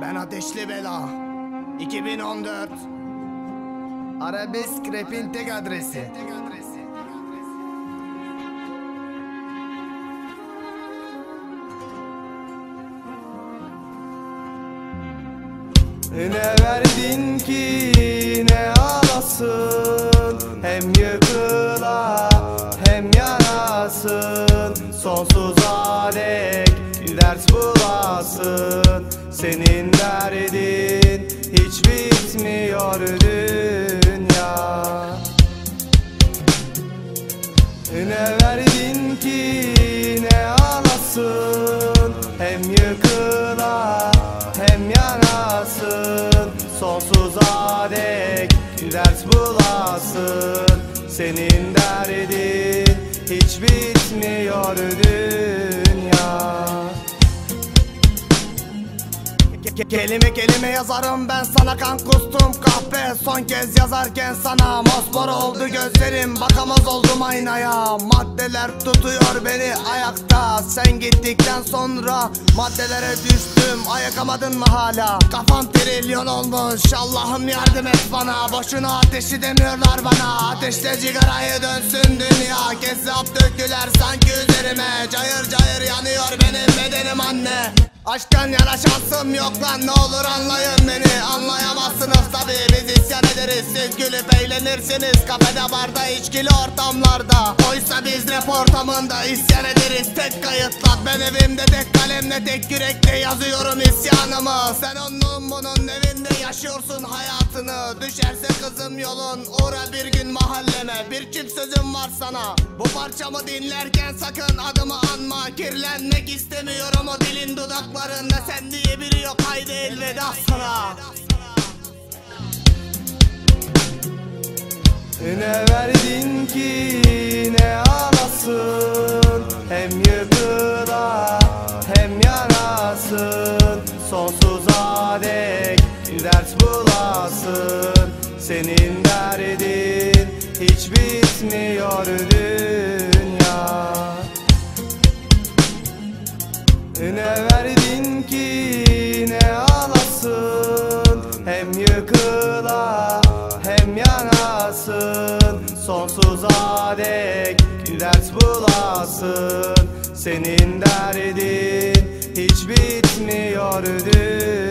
Ben Ateşli Bela. 2014 Arabesk Rap'in tek adresi. Ne verdin ki ne alasın? Hem yıkıla hem yarasın. Sonsuza dek ders bulasın. Senin derdin hiç bitmiyor dünya. Ne verdin ki ne alasın? Hem yıkıla hem yanasın. Sonsuza dek ders bulasın. Senin derdin hiç bitmiyor dünya Ke- Kelime kelime yazarım ben sana kan kustum kahpe. Son kez yazarken sana mosmor oldu gözlerim. Bakamaz oldum aynaya. Maddeler tutuyor beni ayakta. Sen gittikten sonra maddelere düştüm. Ayakamadın mı hala? Kafam trilyon olmuş. Allah'ım yardım et bana. Boşuna ateşi demiyorlar bana. Ateşle cigarayı dönsün dünya. Kezzap döktüler sanki üzerime. Cayır cayır yanıyor benim bedenim anne Aşktan yana şansım yok lan ne olur anlayın beni. Anlayamazsınız tabi biz isyan ederiz. Siz gülüp eğlenirsiniz kafede barda içkili ortamlarda. Oysa biz rap ortamında isyan ederiz. Tek kayıtla ben evimde tek kalemle tek yürekle yazıyorum isyanımı. Sen onun bunun evinde yaşıyorsun hayatını Düşerse kızım yolun. Uğra bir gün mahalleme Bir çift sözüm var sana. Bu parçamı dinlerken sakın adımı anma. Kirlenmek istemiyorum o dilin dudaklarında. Sen diye biri yok haydi elveda sana. Ne verdin ki ne alasın? Hem yıkıla hem yarasın. Sonsuza dek ders bulasın Senin derdin hiç bitmiyor dünya. Ne verdin ki ne alasın? Hem yıkıla hem yanasın. Sonsuza dek ders bulasın. Senin derdin hiç bitmiyor dünya